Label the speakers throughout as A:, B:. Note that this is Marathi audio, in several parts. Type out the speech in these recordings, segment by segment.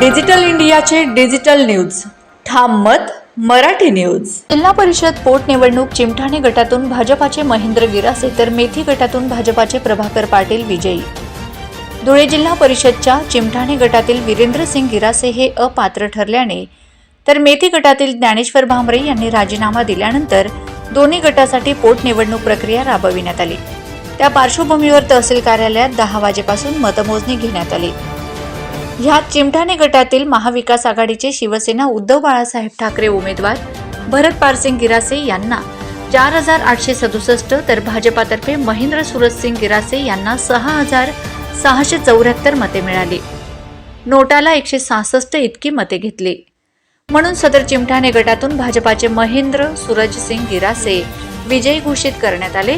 A: डिजिटल इंडियाचे डिजिटल न्यूज. ठाम मत मराठी न्यूज. जिल्हा परिषद पोटनिवडणूक चिमठाणे गटातून भाजपाचे महेंद्र गिरासे तर मेथी गटातून भाजपाचे प्रभाकर पाटील विजयी. धुळे जिल्हा परिषदच्या चिमठाणे गटातील वीरेंद्र सिंग गिरासे हे अपात्र ठरल्याने तर मेथी गटातील ज्ञानेश्वर भांबरे यांनी राजीनामा दिल्यानंतर दोन्ही गटासाठी पोटनिवडणूक प्रक्रिया राबविण्यात आली. त्या पार्श्वभूमीवर तहसील कार्यालयात दहा वाजेपासून मतमोजणी घेण्यात आली. ह्यात चिमठाणे गटातील महाविकास आघाडीचे शिवसेना उद्धव बाळासाहेब ठाकरे उमेदवार भरत पारसिंग गिरासे यांना चार हजार आठशे सदुसष्ट तर भाजपातर्फे महेंद्र सुरजसिंग गिरासे यांना सहा हजार सहाशे चौऱ्याहत्तर मते मिळाली. नोटाला एकशे सहासष्ट इतकी मते घेतली. म्हणून सदर चिमठाणे गटातून भाजपाचे महेंद्र सूरजसिंग गिरासे विजयी घोषित करण्यात आले.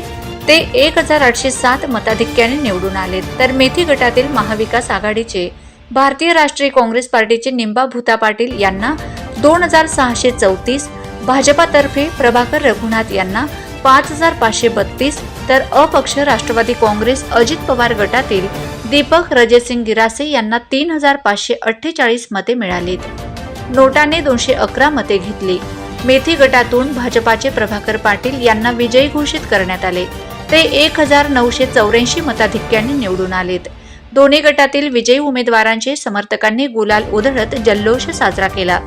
A: ते एक हजार आठशे सात मताधिक्याने निवडून आले. तर मेथी गटातील महाविकास आघाडीचे भारतीय राष्ट्रीय काँग्रेस पार्टीचे निंबा भूता पाटील यांना दोन हजार सहाशे चौतीस भाजपातर्फे प्रभाकर रघुनाथ यांना पाच हजार पाचशे बत्तीस तर अपक्ष राष्ट्रवादी काँग्रेस अजित पवार गटातील दीपक रजेसिंग गिरासे यांना तीन हजार पाचशे अठ्ठेचाळीस मते मिळालीत. नोटाने दोनशे अकरा मते घेतली. मेथी गटातून भाजपाचे प्रभाकर पाटील यांना विजयी घोषित करण्यात आले. ते एक हजार नऊशे चौऱ्याऐंशी मताधिक्याने निवडून आलेत. दोन्ही गटातील विजयी उमेदवारांचे समर्थकांनी गुलाल उधळत जल्लोष साजरा केला.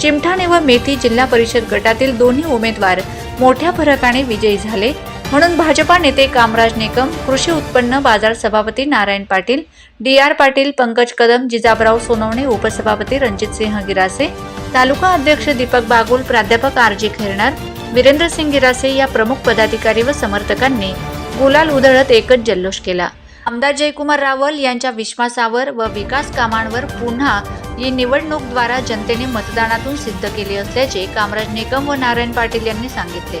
A: चिमठाणे व मेथी जिल्हा परिषद गटातील दोन्ही उमेदवार मोठ्या फरकाने विजयी झाले. म्हणून भाजपा नेते कामराज निकम कृषी उत्पन्न बाजार सभापती नारायण पाटील डी आर पाटील पंकज कदम जिजाबराव सोनवणे उपसभापती रणजितसिंह गिरासे तालुका अध्यक्ष दीपक बागुल प्राध्यापक आर जी खैरनार वीरेंद्र सिंग गिरासे या प्रमुख पदाधिकारी व समर्थकांनी गुलाल उधळत एकच जल्लोष केला. आमदार जयकुमार रावल यांच्या विश्वासावर व विकास कामांवर पुन्हा ही निवडणूकद्वारा जनतेने मतदानातून सिद्ध केले असल्याचे कामराज निकम व नारायण पाटील यांनी सांगितले.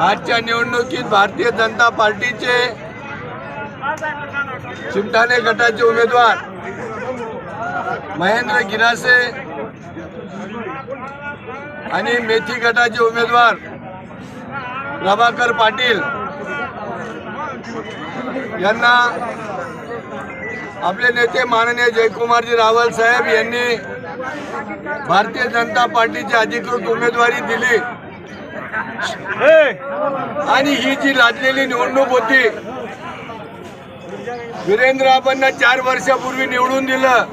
B: आजच्या निवडणुकीत भारतीय जनता पार्टीचे चिमटाणे गटाचे उमेदवार महेंद्र गिरासे आणि मेथी गटाचे उमेदवार प्रभाकर पाटील यांना आपले नेते माननीय जयकुमारजी रावल साहेब यांनी भारतीय जनता पार्टीची अधिकृत उमेदवारी दिली. आणि ही जी लादलेली निवडणूक होती वीरेंद्र आबांना चार वर्षापूर्वी निवडून दिलं.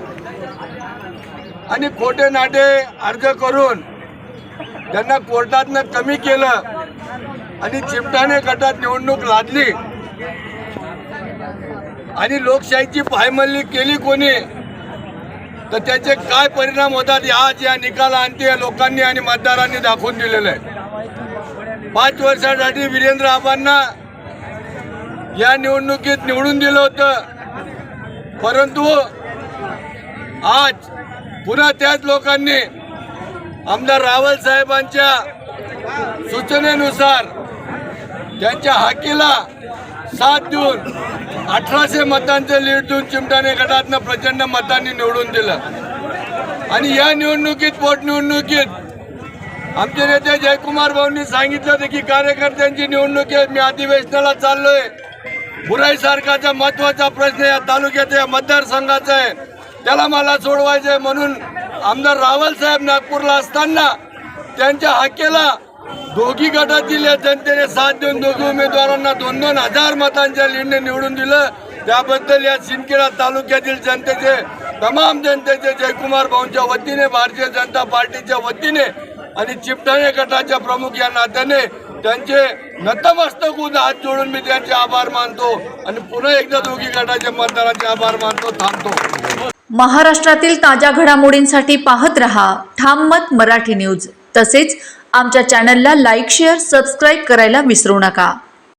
B: आणि खोटे नाटे अर्ज करून त्यांना कोर्टातनं कमी केलं. आणि चिमटाने गटात निवडणूक लादली. आणि लोकशाहीची पायमल्ली केली कोणी तर त्याचे काय परिणाम होतात आज या निकाला अंती या लोकांनी आणि मतदारांनी दाखवून दिलेलं आहे. पाच वर्षासाठी वीरेंद्र आबांना या निवडणुकीत निवडून दिलं होतं. परंतु आज पुन्हा त्याच लोकांनी आमदार रावल साहेबांच्या सूचनेनुसार त्यांच्या हाकीला साथ देऊन अठराशे मतांचं लीड देऊन चिमटाने गटातनं प्रचंड मतांनी निवडून दिलं. आणि या निवडणुकीत पोटनिवडणुकीत आमचे नेते जयकुमार भाऊंनी सांगितलं होतं की कार्यकर्त्यांची निवडणूक आहे. मी अधिवेशनाला चाललोय. बुराई सारखाचा महत्त्वाचा प्रश्न या तालुक्याचा या मतदारसंघाचा आहे. त्याला मला सोडवायचं आहे म्हणून आमदार रावल साहेब नागपूरला असताना त्यांच्या हाकेला दोघी गटातील या जनतेने साथ देऊन दोघी उमेदवारांना दोन दोन हजार मतांच्या लीडने निवडून दिलं. त्याबद्दल या सिंदखेडा तालुक्यातील जनतेचे तमाम जनतेचे जयकुमार भाऊंच्या वतीने भारतीय जनता पार्टीच्या वतीने आणि चिपटाणे गटाच्या प्रमुख या नात्याने त्यांचे नतमस्तक उद्या हात जोडून मी त्यांचे आभार मानतो आणि पुन्हा एकदा दोघी गटाच्या मतदारांचे आभार मानतो थांबतो.
A: महाराष्ट्रातील ताज्या घडामोडींसाठी पाहत रहा ठाम मत मराठी न्यूज. तसेच आमच्या चॅनलला लाईक शेअर सबस्क्राईब करायला विसरू नका.